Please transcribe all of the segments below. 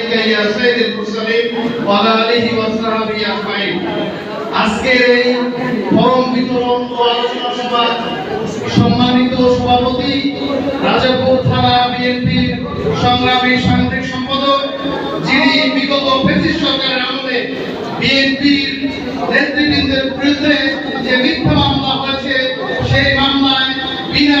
ইলাইকা ইয়া সাইয়্যিদুল সম্মানিত সভাপতি, রাজাপুর থানা বিএনপির সংগ্রামী সাংগঠনিক সম্পাদক, যিনি বিগত ফেসিস সরকারের আমলে বিএনপির নেতৃবৃন্দের বিরুদ্ধে যে মিথ্যা মামলা হয়েছে, সেই মামলায় বিনা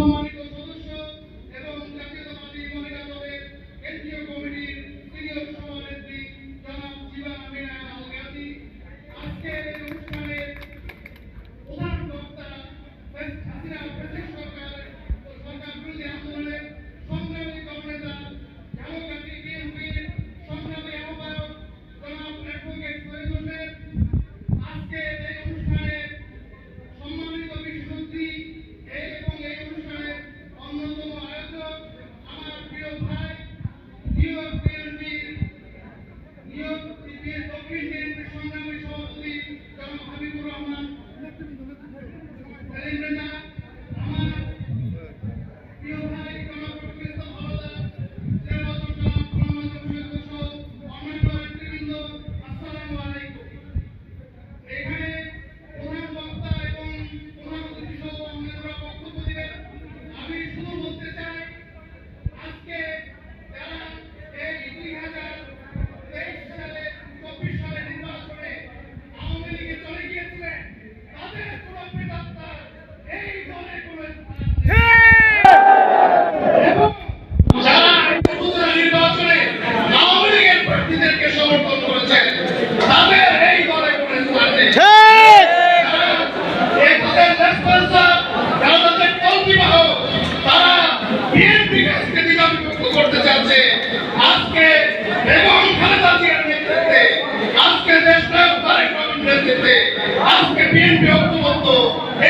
বিএনপি ঐক্যবদ্ধ,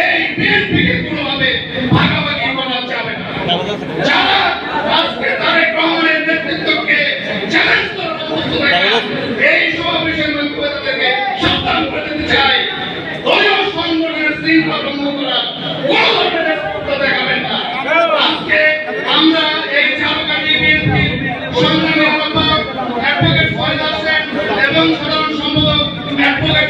এই বিএনপিকে কোনোভাবে ভাগাভাগি করা যাবে না। এই সমাবেশের মাধ্যমে তাদেরকে সাবধান চাই। দলীয় সংগঠনের শৃঙ্খলা দেখাবেন না। আজকে আমরা এই ঝালকাঠি বিএনপি সংগ্রামী এবং সাধারণ সম্পাদক অ্যাডভোকেট